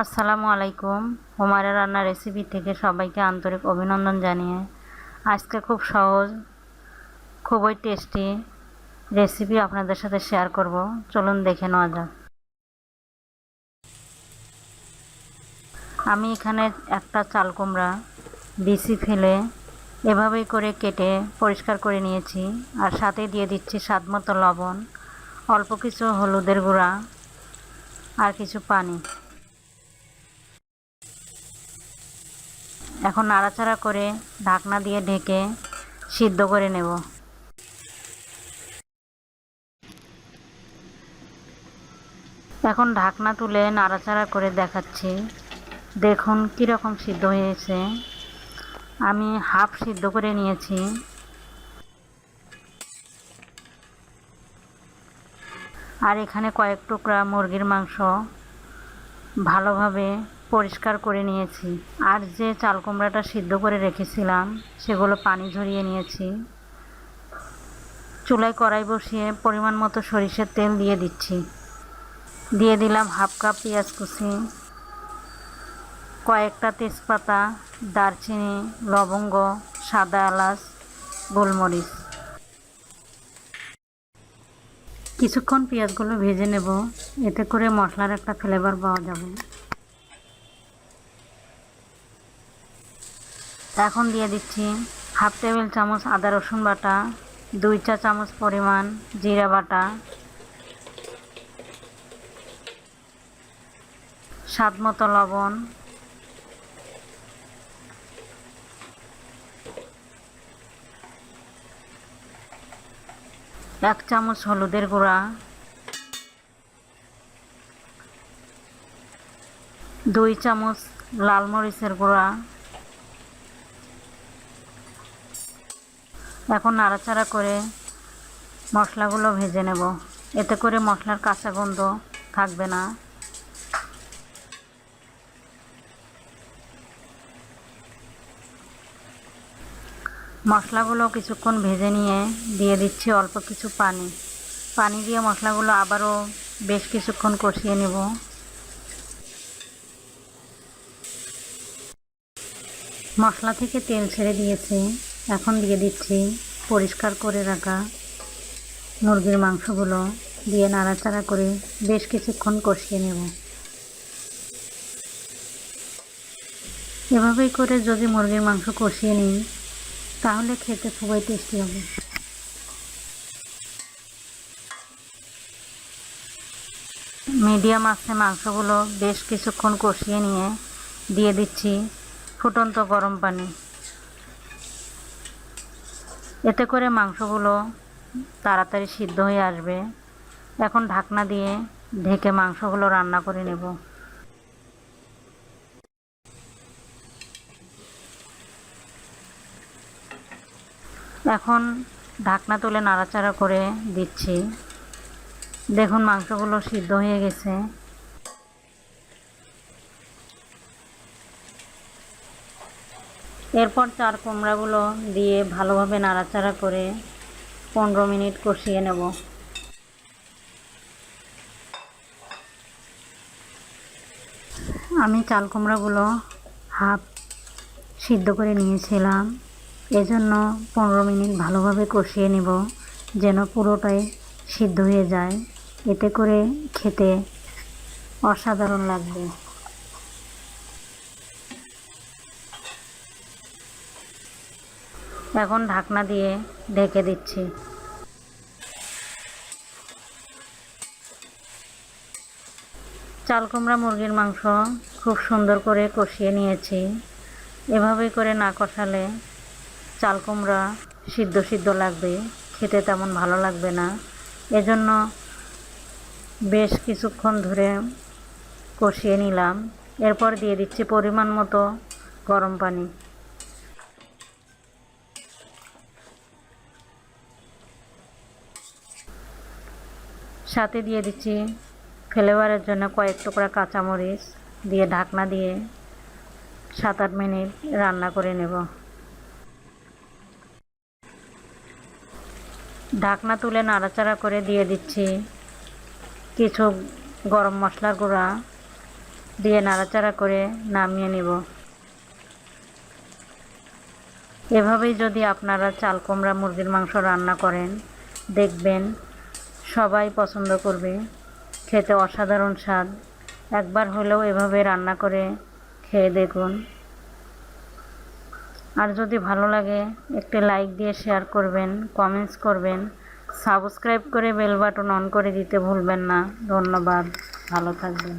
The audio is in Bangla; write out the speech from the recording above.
আসসালামু আলাইকুম। হুমায়রা রান্না রেসিপি থেকে সবাইকে আন্তরিক অভিনন্দন জানিয়ে আজকে খুব সহজ, খুবই টেস্টি রেসিপি আপনাদের সাথে শেয়ার করব। চলুন দেখে নেওয়া যাক। আমি এখানে একটা চাল কুমড়া বিসি ফেলে এভাবেই করে কেটে পরিষ্কার করে নিয়েছি আর সাথে দিয়ে দিচ্ছি স্বাদ মতো লবণ, অল্প কিছু হলুদের গুঁড়া আর কিছু পানি। এখন নাড়াচাড়া করে ঢাকনা দিয়ে ঢেকে সিদ্ধ করে নেব। এখন ঢাকনা তুলে নাড়াচাড়া করে দেখাচ্ছি। দেখুন কীরকম সিদ্ধ হয়েছে। আমি হাফ সিদ্ধ করে নিয়েছি। আর এখানে কয়েক টুকরা মুরগির মাংস ভালোভাবে পরিষ্কার করে নিয়েছি। আর যে চাল কুমড়াটা সিদ্ধ করে রেখেছিলাম, সেগুলো পানি ঝরিয়ে নিয়েছি। চুলায় কড়াই বসিয়ে পরিমাণ মতো সরিষার তেল দিয়ে দিচ্ছি। দিয়ে দিলাম হাফ কাপ পেঁয়াজ কুচি, কয়েকটা তেজপাতা, দারচিনি, লবঙ্গ, সাদা এলাচ, গোলমরিচ। কিছুক্ষণ পেঁয়াজগুলো ভেজে নেব। এতে করে মশলার একটা ফ্লেভার পাওয়া যাবে। এখন দিয়ে দিচ্ছি হাফ টেবিল চামচ আদা রসুন বাটা, দুই চা চামচ পরিমাণ জিরা বাটা, স্বাদ মতো লবণ, এক চামচ হলুদের গুঁড়া, দুই চামচ লাল মরিচের গুঁড়া এখন নাড়াচাড়া করে মশলাগুলো ভেজে নেব। এতে করে মশলার কাঁচা গন্ধ থাকবে না। মশলাগুলো কিছুক্ষণ ভেজে নিয়ে দিয়ে দিচ্ছি অল্প কিছু পানি। পানি দিয়ে মশলাগুলো আবারও বেশ কিছুক্ষণ কষিয়ে নেব। মশলা থেকে তেল ছেড়ে দিয়েছি। এখন দিয়ে দিচ্ছি পরিষ্কার করে রাখা মুরগির মাংসগুলো দিয়ে নাড়াচাড়া করে বেশ কিছুক্ষণ কষিয়ে নেব। এভাবেই করে যদি মুরগির মাংস কষিয়ে নিই, তাহলে খেতে খুবই টেস্টি হবে। মিডিয়াম আছে মাংসগুলো, বেশ কিছুক্ষণ কষিয়ে নিয়ে দিয়ে দিচ্ছি ফুটন্ত গরম পানি। এতে করে মাংসগুলো তাড়াতাড়ি সিদ্ধ হয়ে আসবে। এখন ঢাকনা দিয়ে ঢেকে মাংসগুলো রান্না করে নেব। এখন ঢাকনা তুলে নাড়াচাড়া করে দিচ্ছি। দেখুন মাংসগুলো সিদ্ধ হয়ে গেছে। এরপর চার কুমড়াগুলো দিয়ে ভালোভাবে নাড়াচাড়া করে পনেরো মিনিট কষিয়ে নেব। আমি চাল কুমড়াগুলো হাফ সিদ্ধ করে নিয়েছিলাম। এজন্য পনেরো মিনিট ভালোভাবে কষিয়ে নেব যেন পুরোটাই সিদ্ধ হয়ে যায়। এতে করে খেতে অসাধারণ লাগবে। এখন ঢাকনা দিয়ে ঢেকে দিচ্ছি। চাল কুমড়া মুরগির মাংস খুব সুন্দর করে কষিয়ে নিয়েছি। এভাবেই করে না কষালে চাল কুমড়া সিদ্ধ সিদ্ধ লাগবে, খেতে তেমন ভালো লাগবে না। এজন্য বেশ কিছুক্ষণ ধরে কষিয়ে নিলাম। এরপর দিয়ে দিচ্ছি পরিমাণ মতো গরম পানি। সাথে দিয়ে দিচ্ছি ফ্লেভারের জন্য কয়েক টুকরা কাঁচামরিচ দিয়ে ঢাকনা দিয়ে সাত আট মিনিট রান্না করে নেব। ঢাকনা তুলে নাড়াচাড়া করে দিয়ে দিচ্ছি কিছু গরম মশলার গুঁড়া দিয়ে নাড়াচাড়া করে নামিয়ে নিব। এভাবেই যদি আপনারা চাল কুমড়া মুরগির মাংস রান্না করেন, দেখবেন সবাই পছন্দ করবে। খেতে অসাধারণ স্বাদ। একবার হলেও এভাবে রান্না করে খেয়ে দেখুন। আর যদি ভালো লাগে, একটি লাইক দিয়ে শেয়ার করবেন, কমেন্টস করবেন। সাবস্ক্রাইব করে বেল বাটন অন করে দিতে ভুলবেন না। ধন্যবাদ। ভালো থাকবেন।